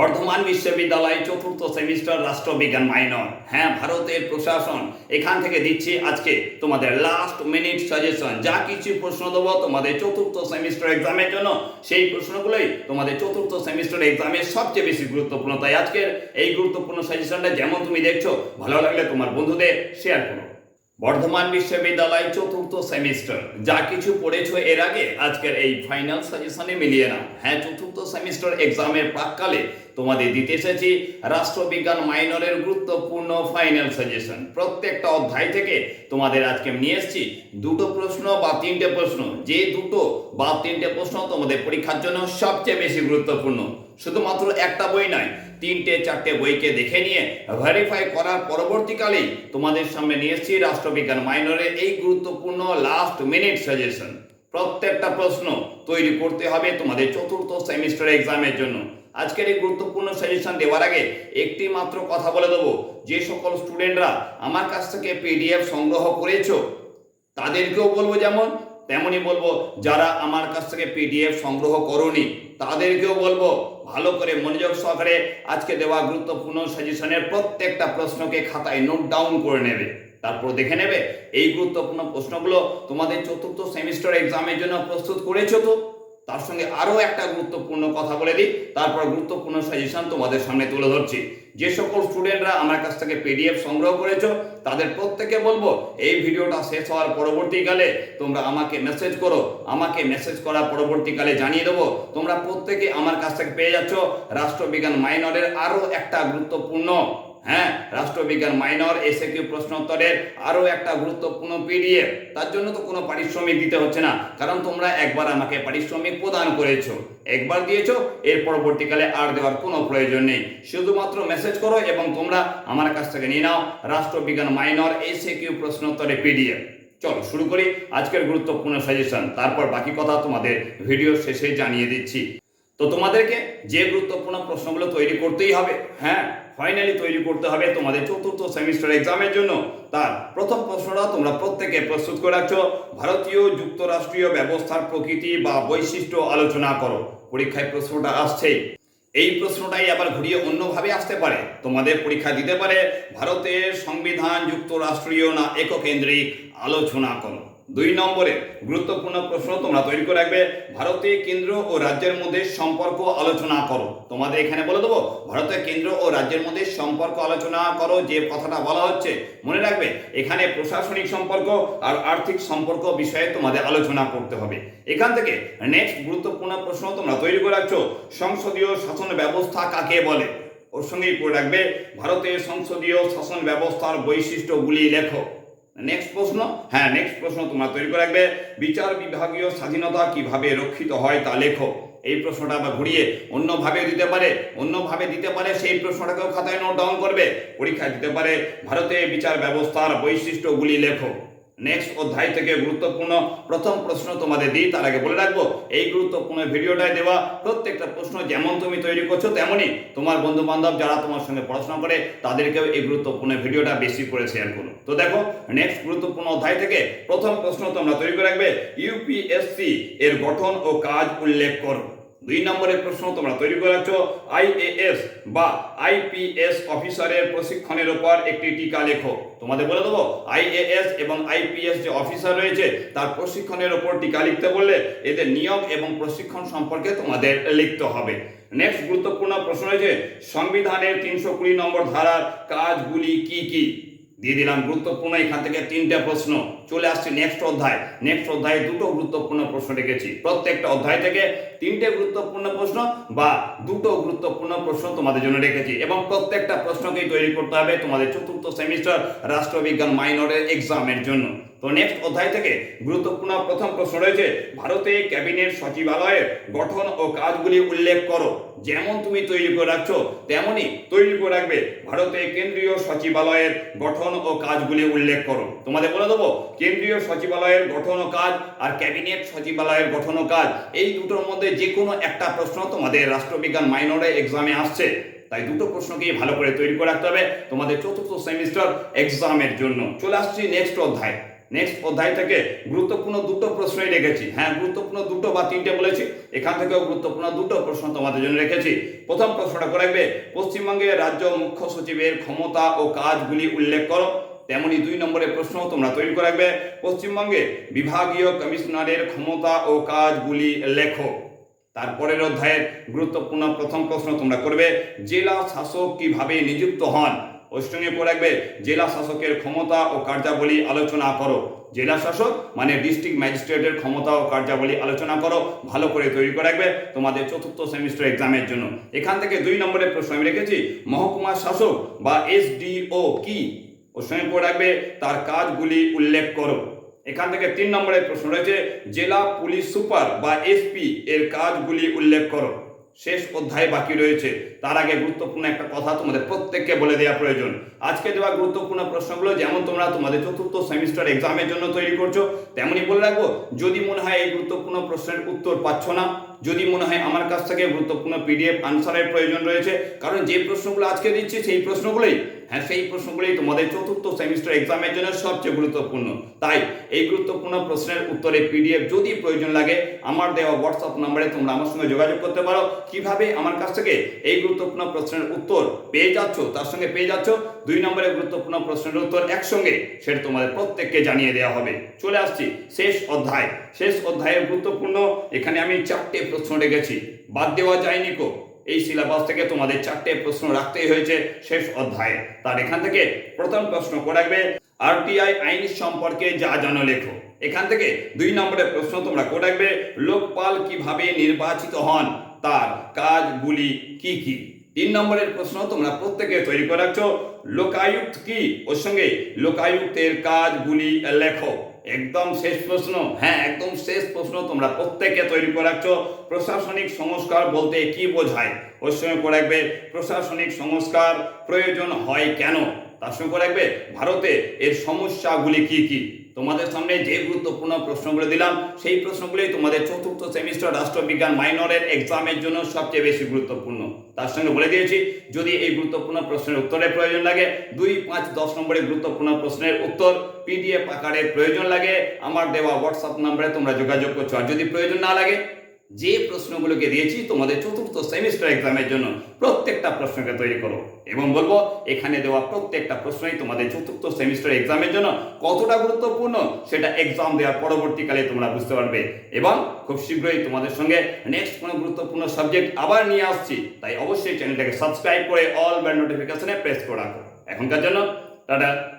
বর্ধমান বিশ্ববিদ্যালয় চতুর্থ সেমিস্টার রাষ্ট্রবিজ্ঞান মাইনর। হ্যাঁ ভারতের প্রশাসন এখান থেকে দিচ্ছি আজকে তোমাদের লাস্ট মিনিট সাজেশন যা কিছু প্রশ্ন দেবো তোমাদের চতুর্থ সেমিস্টার এক্সামের জন্য, সেই প্রশ্নগুলোই তোমাদের চতুর্থ সেমিস্টার এক্সামের সবচেয়ে বেশি গুরুত্বপূর্ণ। তাই আজকের এই গুরুত্বপূর্ণ সাজেশনটা যেমন তুমি দেখছ, ভালো লাগলে তোমার বন্ধুদের শেয়ার করো। বর্ধমান বিশ্ববিদ্যালয় চতুর্থ সেমিস্টার। যা কিছু পড়েছো এর আগে, আজকের এই ফাইনাল সাজেশনে মিলিয়ে নাও। হ্যাঁ চতুর্থ সেমিস্টার এক্সামের প্রাককালে তোমাদের দিতে এসেছি রাষ্ট্রবিজ্ঞান মাইনরের গুরুত্বপূর্ণ ফাইনাল সাজেশন প্রত্যেকটা অধ্যায় থেকে তোমাদের আজকে নিয়ে এসেছি দুটো প্রশ্ন বা তিনটে প্রশ্ন। যে দুটো বা তিনটে প্রশ্ন তোমাদের পরীক্ষার জন্য সবচেয়ে বেশি গুরুত্বপূর্ণ। শুধুমাত্র একটা বই নয়, তিনটে, চারটে বইকে দেখে নিয়ে ভেরিফাই করার পরবর্তীকালেই তোমাদের সামনে নিয়ে এসেছি রাষ্ট্রবিজ্ঞান মাইনরের এই গুরুত্বপূর্ণ লাস্ট মিনিট সাজেশন প্রত্যেকটা প্রশ্ন তৈরি করতে হবে তোমাদের চতুর্থ সেমিস্টার এক্সামের জন্য। আজকের এই গুরুত্বপূর্ণ সাজেশন দেওয়ার আগে একটি মাত্র কথা বলে দেবো। যে সকল স্টুডেন্টরা আমার কাছ থেকে পিডিএফ সংগ্রহ করেছ, তাদেরকেও বলব যেমন তেমনই বলব, যারা আমার কাছ থেকে পিডিএফ সংগ্রহ করনি, তাদেরকেও বলব, ভালো করে মনোযোগ সহকারে আজকে দেওয়া গুরুত্বপূর্ণ সাজেশনের প্রত্যেকটা প্রশ্নকে খাতায় নোট ডাউন করে নেবে। তারপর দেখে নেবে, এই গুরুত্বপূর্ণ প্রশ্নগুলো তোমাদের চতুর্থ সেমিস্টার এক্সামের জন্য প্রস্তুত করেছ তো? তার সঙ্গে আরও একটা গুরুত্বপূর্ণ কথা বলে দিই। তারপর গুরুত্বপূর্ণ সাজেশন তোমাদের সামনে তুলে ধরছি। যে সকল স্টুডেন্টরা আমার কাছ থেকে পিডিএফ সংগ্রহ করেছ, তাদের প্রত্যেকে বলব, এই ভিডিওটা শেষ হওয়ার পরবর্তীকালে তোমরা আমাকে মেসেজ করো। আমাকে মেসেজ করার পরবর্তীকালে জানিয়ে দেবো, তোমরা প্রত্যেকে আমার কাছ থেকে পেয়ে যাচ্ছ। রাষ্ট্রবিজ্ঞান মাইনরের আরও একটা গুরুত্বপূর্ণ হ্যাঁ রাষ্ট্রবিজ্ঞান মাইনর এসে কিউ প্রশ্নোত্তরের আরও একটা গুরুত্বপূর্ণ পিডিএফ। তার জন্য তো কোনো পারিশ্রমিক দিতে হচ্ছে না, কারণ তোমরা একবার আমাকে পারিশ্রমিক প্রদান করেছ, একবার দিয়েছ, এর পরবর্তীকালে আর দেওয়ার কোনো প্রয়োজন নেই। শুধুমাত্র মেসেজ করো এবং তোমরা আমার কাছ থেকে নিয়ে নাও রাষ্ট্রবিজ্ঞান মাইনর এসে কিউ প্রশ্নোত্তরে পিডিএফ। চলো শুরু করি আজকের গুরুত্বপূর্ণ সাজেশন তারপর বাকি কথা তোমাদের ভিডিও শেষে জানিয়ে দিচ্ছি। তো তোমাদেরকে যে গুরুত্বপূর্ণ প্রশ্নগুলো তৈরি করতেই হবে হ্যাঁ ফাইনালি তৈরি করতে হবে তোমাদের চতুর্থ সেমিস্টার এক্সামের জন্য। তার প্রথম প্রশ্নটা তোমরা প্রত্যেকে প্রস্তুত করে রাখছো। ভারতীয় যুক্তরাষ্ট্রীয় ব্যবস্থার প্রকৃতি বা বৈশিষ্ট্য আলোচনা করো। পরীক্ষায় প্রশ্নটা আসছেই এই প্রশ্নটাই আবার ঘুরিয়ে অন্যভাবে আসতে পারে। তোমাদের পরীক্ষা দিতে পারে ভারতের সংবিধান যুক্তরাষ্ট্রীয় না এককেন্দ্রিক আলোচনা করো। দুই নম্বরে গুরুত্বপূর্ণ প্রশ্ন তোমরা তৈরি করে রাখবে। ভারতীয় কেন্দ্র ও রাজ্যের মধ্যে সম্পর্ক আলোচনা করো। তোমাদের এখানে বলে দেবো ভারতের কেন্দ্র ও রাজ্যের মধ্যে সম্পর্ক আলোচনা করো যে কথাটা বলা হচ্ছে। মনে রাখবে, এখানে প্রশাসনিক সম্পর্ক আর আর্থিক সম্পর্ক বিষয়ে তোমাদের আলোচনা করতে হবে। এখান থেকে নেক্সট গুরুত্বপূর্ণ প্রশ্ন তোমরা তৈরি করে রাখছো, সংসদীয় শাসন ব্যবস্থা কাকে বলে? ওর সঙ্গেই পড়ে রাখবে ভারতের সংসদীয় শাসন ব্যবস্থার বৈশিষ্ট্যগুলি লেখো। নেক্সট প্রশ্ন। হ্যাঁ নেক্সট প্রশ্ন তোমরা তৈরি করে রাখবে। বিচার বিভাগীয় স্বাধীনতা কীভাবে রক্ষিত হয় তা লেখো। এই প্রশ্নটা আবার ঘুরিয়ে অন্যভাবে দিতে পারে, অন্যভাবে দিতে পারে, সেই প্রশ্নটাকেও খাতায় নোট ডাউন করবে। পরীক্ষায় দিতে পারে। ভারতে বিচার ব্যবস্থার বৈশিষ্ট্যগুলি লেখো। নেক্সট অধ্যায় থেকে গুরুত্বপূর্ণ প্রথম প্রশ্ন তোমাদের দিই, তার আগে বলে রাখব, এই গুরুত্বপূর্ণ ভিডিওটায় দেওয়া প্রত্যেকটা প্রশ্ন যেমন তুমি তৈরি করছ তেমনই তোমার বন্ধু বান্ধব যারা তোমার সঙ্গে পড়াশোনা করে, তাদেরকেও এই গুরুত্বপূর্ণ ভিডিওটা বেশি করে শেয়ার করো। তো দেখো নেক্সট গুরুত্বপূর্ণ অধ্যায় থেকে প্রথম প্রশ্ন তোমরা তৈরি করে রাখবে ইউপিএসসি এর গঠন ও কাজ উল্লেখ করো। দুই নম্বরের প্রশ্ন তোমরা তৈরি করে রাখছো আইএএস বা আইপিএস অফিসারের প্রশিক্ষণের উপর একটি টিকা লেখো। তোমাদের বলে দেবো আইএএস এবং আইপিএস যে অফিসার রয়েছে, তার প্রশিক্ষণের উপর টিকা লিখতে বললে এদের নিয়োগ এবং প্রশিক্ষণ সম্পর্কে তোমাদের লিখতে হবে। নেক্সট গুরুত্বপূর্ণ প্রশ্ন রয়েছে, সংবিধানের তিনশো কুড়ি নম্বর ধারার কাজগুলি কি কি? দিয়ে দিলাম গুরুত্বপূর্ণ এখান থেকে তিনটা প্রশ্ন। চলে আসছে নেক্সট অধ্যায়। নেক্সট অধ্যায়ে দুটো গুরুত্বপূর্ণ প্রশ্ন রেখেছি। প্রত্যেকটা অধ্যায় থেকে তিনটে গুরুত্বপূর্ণ প্রশ্ন বা দুটো গুরুত্বপূর্ণ প্রশ্ন তোমাদের জন্য রেখেছি। এবং প্রত্যেকটা প্রশ্নকেই তৈরি করতে হবে তোমাদের চতুর্থ সেমিস্টার রাষ্ট্রবিজ্ঞান মাইনরের এক্সামের জন্য। তো নেক্সট অধ্যায় থেকে গুরুত্বপূর্ণ প্রথম প্রশ্ন রয়েছে, ভারতে ক্যাবিনেট সচিবালয়ের গঠন ও কাজগুলি উল্লেখ করো। যেমন তুমি তৈরি করে রাখছো তেমনই তৈরি করে রাখবে ভারতে কেন্দ্রীয় সচিবালয়ের গঠন ও কাজগুলি উল্লেখ করো। তোমাদের বলে দেবো, কেন্দ্রীয় সচিবালয়ের গঠন ও কাজ আর ক্যাবিনেট সচিবালয়ের গঠন ও কাজ, এই দুটোর মধ্যে যে কোনো একটা প্রশ্ন তোমাদের রাষ্ট্রবিজ্ঞান মাইনরে এক্সামে আসছে। তাই দুটো প্রশ্নকেই ভালো করে তৈরি করে রাখতে হবে তোমাদের চতুর্থ সেমিস্টার এক্সামের জন্য। চলে আসছি নেক্সট অধ্যায়। নেক্সট অধ্যায় থেকে গুরুত্বপূর্ণ দুটো প্রশ্নই রেখেছি। হ্যাঁ গুরুত্বপূর্ণ দুটো বা তিনটে বলেছি, এখান থেকেও গুরুত্বপূর্ণ দুটো প্রশ্ন তোমাদের জন্য রেখেছি। প্রথম প্রশ্নটা করে রাখবে, পশ্চিমবঙ্গের রাজ্য মুখ্য সচিবের ক্ষমতা ও কাজগুলি উল্লেখ করো। তেমনি দুই নম্বরের প্রশ্ন তোমরা তৈরি করে রাখবে, পশ্চিমবঙ্গে বিভাগীয় কমিশনারের ক্ষমতা ও কাজগুলি লেখো। তারপরের অধ্যায়ের গুরুত্বপূর্ণ প্রথম প্রশ্ন তোমরা করবে, জেলা শাসক কীভাবে নিযুক্ত হন? সঙ্গে পড়ে রাখবে জেলা শাসকের ক্ষমতা ও কার্যাবলী আলোচনা করো। জেলা শাসক মানে ডিস্ট্রিক্ট ম্যাজিস্ট্রেটের ক্ষমতা ও কার্যাবলী আলোচনা করো, ভালো করে তৈরি করে রাখবে তোমাদের চতুর্থ সেমিস্টার এক্সামের জন্য। এখান থেকে দুই নম্বরের প্রশ্ন আমি রেখেছি, মহকুমা শাসক বা এসডিও কি? সঙ্গে পড়ে রাখবে, তার কাজগুলি উল্লেখ করো। এখান থেকে তিন নম্বরের প্রশ্ন রয়েছে, জেলা পুলিশ সুপার বা এসপি এর কাজগুলি উল্লেখ করো। শেষ অধ্যায় বাকি রয়েছে। তার আগে গুরুত্বপূর্ণ একটা কথা তোমাদের প্রত্যেককে বলে দেওয়া প্রয়োজন। আজকে দেওয়া গুরুত্বপূর্ণ প্রশ্নগুলো যেমন তোমরা তোমাদের চতুর্থ সেমিস্টার এক্সামের জন্য তৈরি করছ, তেমনই বলে রাখব, যদি মনে হয় এই গুরুত্বপূর্ণ প্রশ্নের উত্তর পাচ্ছ না যদি মনে হয় আমার কাছ থেকে গুরুত্বপূর্ণ পিডিএফ আনসারের প্রয়োজন রয়েছে, কারণ যে প্রশ্নগুলো আজকে দিচ্ছি সেই প্রশ্নগুলোই হ্যাঁ সেই প্রশ্নগুলোই তোমাদের চতুর্থ সেমিস্টার এক্সামের জন্য সবচেয়ে গুরুত্বপূর্ণ। তাই এই গুরুত্বপূর্ণ প্রশ্নের উত্তরে পিডিএফ যদি প্রয়োজন লাগে, আমার দেওয়া হোয়াটসঅ্যাপ নম্বরে তোমরা আমার সঙ্গে যোগাযোগ করতে পারো। কীভাবে আমার কাছ থেকে এই গুরুত্বপূর্ণ প্রশ্নের উত্তর পেয়ে যাচ্ছ, তার সঙ্গে পেয়ে যাচ্ছ দুই নম্বরের গুরুত্বপূর্ণ প্রশ্নের উত্তর একসঙ্গে সেটা তোমাদের প্রত্যেককে জানিয়ে দেওয়া হবে। চলে আসছি শেষ অধ্যায়। শেষ অধ্যায়ের গুরুত্বপূর্ণ এখানে আমি চারটে প্রশ্ন রেখেছি। বাদ দেওয়া যায়নি কো। এই সিলেবাস থেকে তোমাদের চারটে প্রশ্ন রাখতেই হয়েছে শেষ অধ্যায়ে। তার এখান থেকে প্রথম প্রশ্ন করে রাখবে আরটিআই আইন সম্পর্কে যা জানো লেখো। এখান থেকে দুই নম্বরের প্রশ্ন তোমরা করে রাখবে, লোকপাল কীভাবে নির্বাচিত হন? তার কাজগুলি কি কি? তিন নম্বরের প্রশ্ন তোমরা প্রত্যেকে তৈরি করে রাখছো। লোকায়ুক্ত কি? ওর সঙ্গে লোকায়ুক্তের কাজগুলি লেখো। একদম শেষ প্রশ্ন। হ্যাঁ একদম শেষ প্রশ্ন তোমরা প্রত্যেকে তৈরি করে রাখছো। প্রশাসনিক সংস্কার বলতে কি বোঝায়? ওর সঙ্গে করে রাখবে, প্রশাসনিক সংস্কার প্রয়োজন হয় কেন? তার সঙ্গে রাখবে, ভারতে এর সমস্যাগুলি কি কি? তোমাদের সামনে যে গুরুত্বপূর্ণ প্রশ্নগুলো দিলাম, সেই প্রশ্নগুলোই তোমাদের চতুর্থ সেমিস্টার রাষ্ট্রবিজ্ঞান মাইনরের এক্সামের জন্য সবচেয়ে বেশি গুরুত্বপূর্ণ। তার সঙ্গে বলে দিয়েছি, যদি এই গুরুত্বপূর্ণ প্রশ্নের উত্তরের প্রয়োজন লাগে, দুই পাঁচ দশ নম্বরের গুরুত্বপূর্ণ প্রশ্নের উত্তর পিডিএফ আকারে প্রয়োজন লাগে। আমার দেওয়া হোয়াটসঅ্যাপ নম্বরে তোমরা যোগাযোগ করছ। আর যদি প্রয়োজন না লাগে যে প্রশ্নগুলোকে দিয়েছি, তোমাদের চতুর্থ সেমিস্টার এক্সামের জন্য প্রত্যেকটা প্রশ্নকে তৈরি করো। এবং বলব, এখানে দেওয়া প্রত্যেকটা প্রশ্নই তোমাদের চতুর্থ সেমিস্টার এক্সামের জন্য কতটা গুরুত্বপূর্ণ, সেটা এক্সাম দেওয়ার পরবর্তীকালে তোমরা বুঝতে পারবে। এবং খুব শীঘ্রই তোমাদের সঙ্গে নেক্সট কোনো গুরুত্বপূর্ণ সাবজেক্ট আবার নিয়ে আসছি। তাই অবশ্যই চ্যানেলটাকে সাবস্ক্রাইব করে অল বেল নোটিফিকেশনে প্রেস করে রাখো। এখনকার জন্য, টাটা।